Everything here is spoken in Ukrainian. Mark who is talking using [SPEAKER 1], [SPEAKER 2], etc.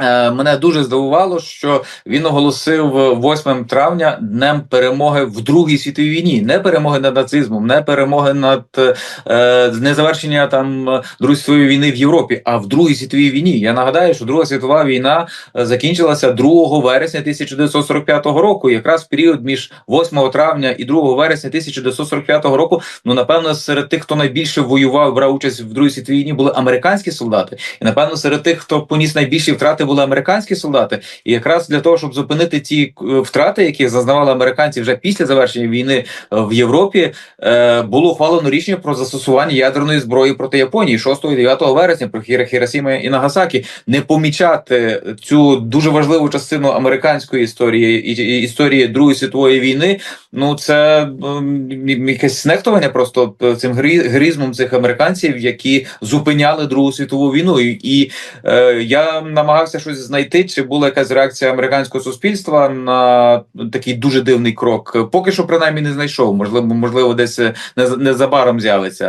[SPEAKER 1] Е, Мене дуже здивувало, що він оголосив 8 травня днем перемоги в Другій світовій війні, не перемоги над нацизмом, не перемоги над е, не завершення там Другої світової війни в Європі, а в Другій світовій війні. Я нагадаю, що Друга світова війна е, закінчилася 2 вересня 1945 року. Якраз період між 8 травня і 2 вересня 1945 року. Ну напевно, серед тих, хто найбільше воював, брав участь в Другій світовій війні, були американські солдати, і напевно серед тих, хто поніс найбільші втрати, були американські солдати. І якраз для того, щоб зупинити ті е, втрати, які зазнавали американці вже після завершення війни е, в Європі, е, було ухвалено рішення про застосування ядерної зброї проти Японії 6 і 9 вересня про Хіросіма і Нагасакі. Не помічати цю дуже важливу частину американської історії і історії Другої світової війни. Ну це м, якесь знехтування просто цим грі- героїзмом цих американців, які зупиняли Другу світову війну. І, і е, я намагався щось знайти, чи була якась реакція американського суспільства на такий дуже дивний крок. Поки що принаймні не знайшов. Можливо, можливо, десь е, нез- незабаром з'явиться.